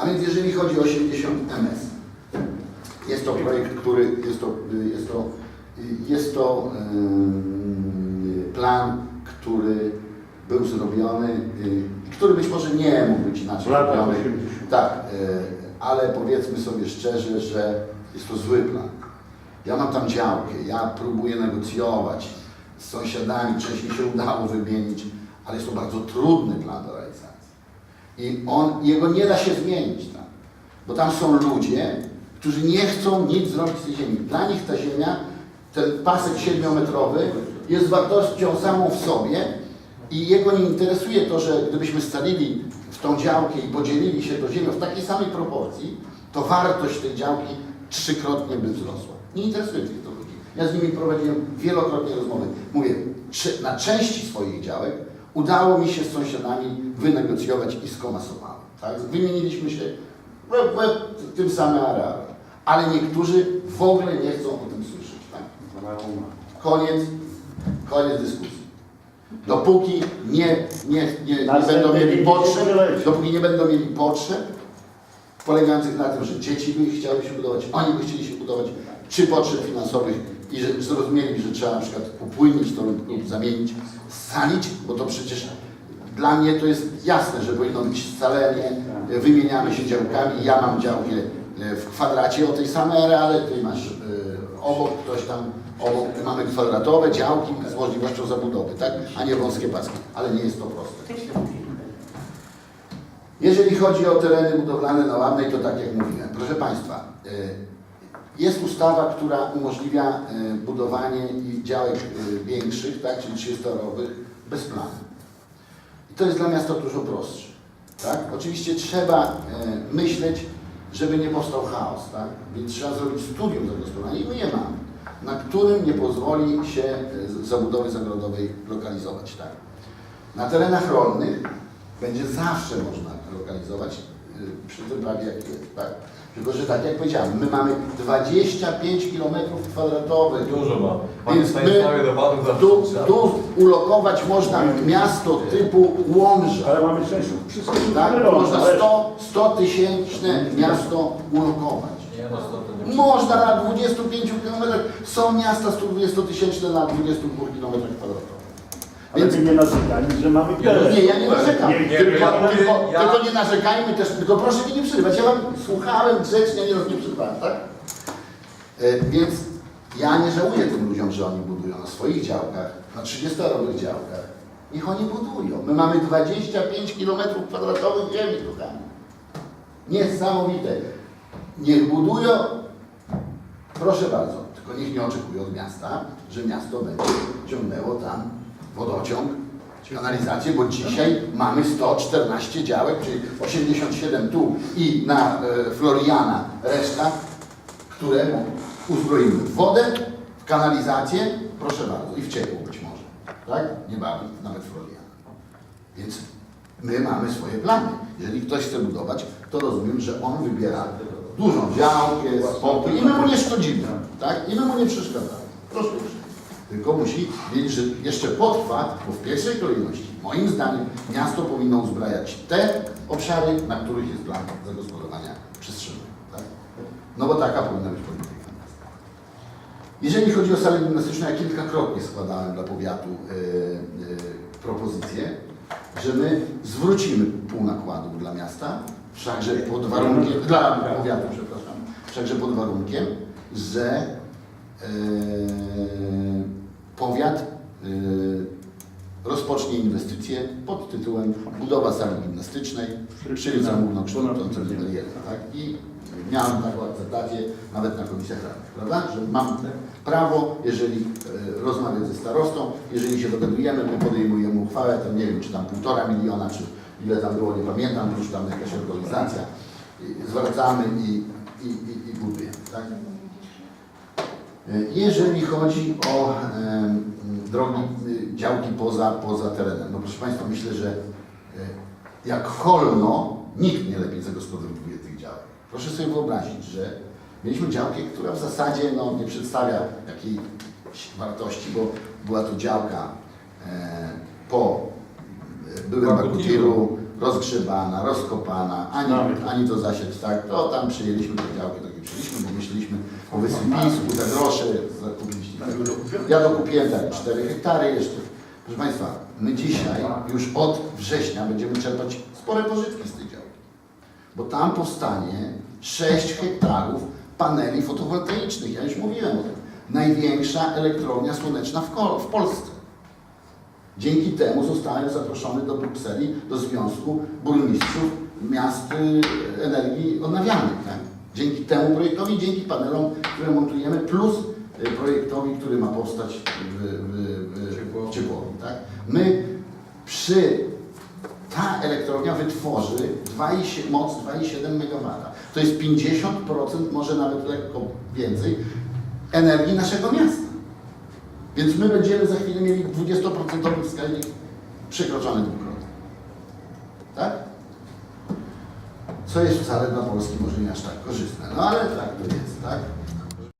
A więc jeżeli chodzi o 80 MS, jest to projekt, który jest to, jest to, jest to plan, który był zrobiony, y, który być może nie mógł być inaczej zrobiony. 80. Tak, y, ale powiedzmy sobie szczerze, że jest to zły plan. Ja mam tam działkę, ja próbuję negocjować z sąsiadami, część mi się udało wymienić, ale jest to bardzo trudny plan do realizacji. I on, jego nie da się zmienić tam, bo tam są ludzie, którzy nie chcą nic zrobić z tej ziemi. Dla nich ta ziemia, ten pasek siedmiometrowy jest wartością samą w sobie i jego nie interesuje to, że gdybyśmy scalili w tą działkę i podzielili się tą ziemią w takiej samej proporcji, to wartość tej działki trzykrotnie by wzrosła. Nie interesuje tych to ludzi. Ja z nimi prowadziłem wielokrotnie rozmowy. Mówię, na części swoich działek udało mi się z sąsiadami wynegocjować i skomasowałem. Tak? Wymieniliśmy się w, w tym samym areale. Ale niektórzy w ogóle nie chcą o tym słyszeć. Tak? Koniec, koniec dyskusji. Dopóki nie, nie, nie, nie będą mieli potrzeb, dopóki nie będą mieli potrzeb polegających na tym, że dzieci by chciały się budować, oni by chcieli się budować, czy potrzeb finansowych i że zrozumieli, że trzeba na przykład upłynnić to lub, lub zamienić, scalić, bo to przecież dla mnie to jest jasne, że powinno być scalenie, e, wymieniamy się działkami, ja mam działkę e, w kwadracie o tej samej areale, ty masz e, obok, ktoś tam obok, mamy kwadratowe działki z możliwością zabudowy, tak? a nie wąskie paski, ale nie jest to proste. Jeżeli chodzi o tereny budowlane na Ładnej, to tak jak mówiłem, proszę Państwa, y, jest ustawa, która umożliwia y, budowanie działek y, większych, tak, czyli 300-rowych, bez planu. I to jest dla miasta dużo prostsze. Tak? Oczywiście trzeba y, myśleć, żeby nie powstał chaos, tak? więc trzeba zrobić studium zagospodarowania i my je mamy, na którym nie pozwoli się zabudowy zagrodowej lokalizować. Tak? Na terenach rolnych będzie zawsze można lokalizować przy tym prawie jak jest, tak? Tylko, że tak jak powiedziałem, my mamy 25 km kwadratowych. Dużo ma. Pan Więc my Tu, tu ulokować można miasto typu Łomża. Ale mamy część wszystko Tak? Można ale- 100, 100 tysięczne miasto ulokować. Nie, no to nie. Można na 25 km. Są miasta 120 tysięczne na 22 km kwadratowych. Ale Więc nie narzekamy, że mamy teren. nie, ja nie narzekam. Nie, nie, tylko, ja mówię, tylko, ja- tylko nie narzekajmy też, tylko proszę mi nie przerywać. Ja wam słuchałem grzecznie, nie, nie przerywałem, tak? E, więc ja nie żałuję tym ludziom, że oni budują na swoich działkach, na 30-rowych działkach. Niech oni budują. My mamy 25 km kwadratowych ziemi, kochani. Niesamowite. Niech budują, proszę bardzo, tylko niech nie oczekują od miasta, że miasto będzie ciągnęło tam wodociąg, kanalizację, bo dzisiaj mamy 114 działek, czyli 87 tu i na e, Floriana reszta, które uzbroimy w wodę, w kanalizację, proszę bardzo, i w ciepło być może, tak? Niebawem nawet Floriana. Więc my mamy swoje plany. Jeżeli ktoś chce budować, to rozumiem, że on wybiera dużą działkę, spokój i my mu nie szkodzimy, tak? I my mu nie przeszkadzamy. Proszę. Tylko musi że jeszcze potrwa, bo w pierwszej kolejności, moim zdaniem, miasto powinno uzbrajać te obszary, na których jest plan zagospodarowania przestrzennego. Tak? No bo taka powinna być polityka. Jeżeli chodzi o salę gimnastyczną, ja kilkakrotnie składałem dla powiatu e, e, propozycję, że my zwrócimy pół nakładu dla miasta, wszakże pod warunkiem, dla powiatu, przepraszam, wszakże pod warunkiem, że e, powiat e, rozpocznie inwestycje pod tytułem budowa sali gimnastycznej, czyli zamówno-kształcące bariery. Tak? I miałem taką akceptację nawet na komisjach radnych, prawda? Że mam prawo, jeżeli e, rozmawiać ze starostą, jeżeli się dogadujemy, my podejmujemy uchwałę, tam nie wiem, czy tam półtora miliona, czy ile tam było, nie pamiętam, już tam jakaś organizacja, zwracamy i, i, i, i budujemy. Tak? Jeżeli chodzi o drogi, działki poza, poza terenem, no proszę Państwa, myślę, że e, jak holno, nikt nie lepiej zagospodarowuje tych działek. Proszę sobie wyobrazić, że mieliśmy działkę, która w zasadzie no, nie przedstawia jakiejś wartości, bo była to działka e, po e, byłym Bakutiru. Rozgrzebana, rozkopana, ani, ani to zasieć, tak, to tam przyjęliśmy te działki, takie przyjęliśmy, bo myśleliśmy o wysypisku, te grosze zakupiliśmy. Ja dokupiłem tak 4 hektary jeszcze. Proszę Państwa, my dzisiaj już od września będziemy czerpać spore pożytki z tej działki. Bo tam powstanie 6 hektarów paneli fotowoltaicznych. Ja już mówiłem o tym. Największa elektrownia słoneczna w, w Polsce. Dzięki temu zostałem zaproszony do Brukseli, do Związku Burmistrzów Miast y, Energii Odnawialnych. Tak? Dzięki temu projektowi, dzięki panelom, które montujemy, plus y, projektowi, który ma powstać w, w, w, Ciepło. w ciepłowni. Tak? My przy ta elektrownia wytworzy 2,7 moc 2,7 MW. To jest 50%, może nawet lekko więcej, energii naszego miasta. Więc my będziemy za chwilę 20% wskaźnik przekroczony dwukrotnie. Tak? Co jest wcale dla Polski może nie aż tak korzystne. No ale tak to jest, tak?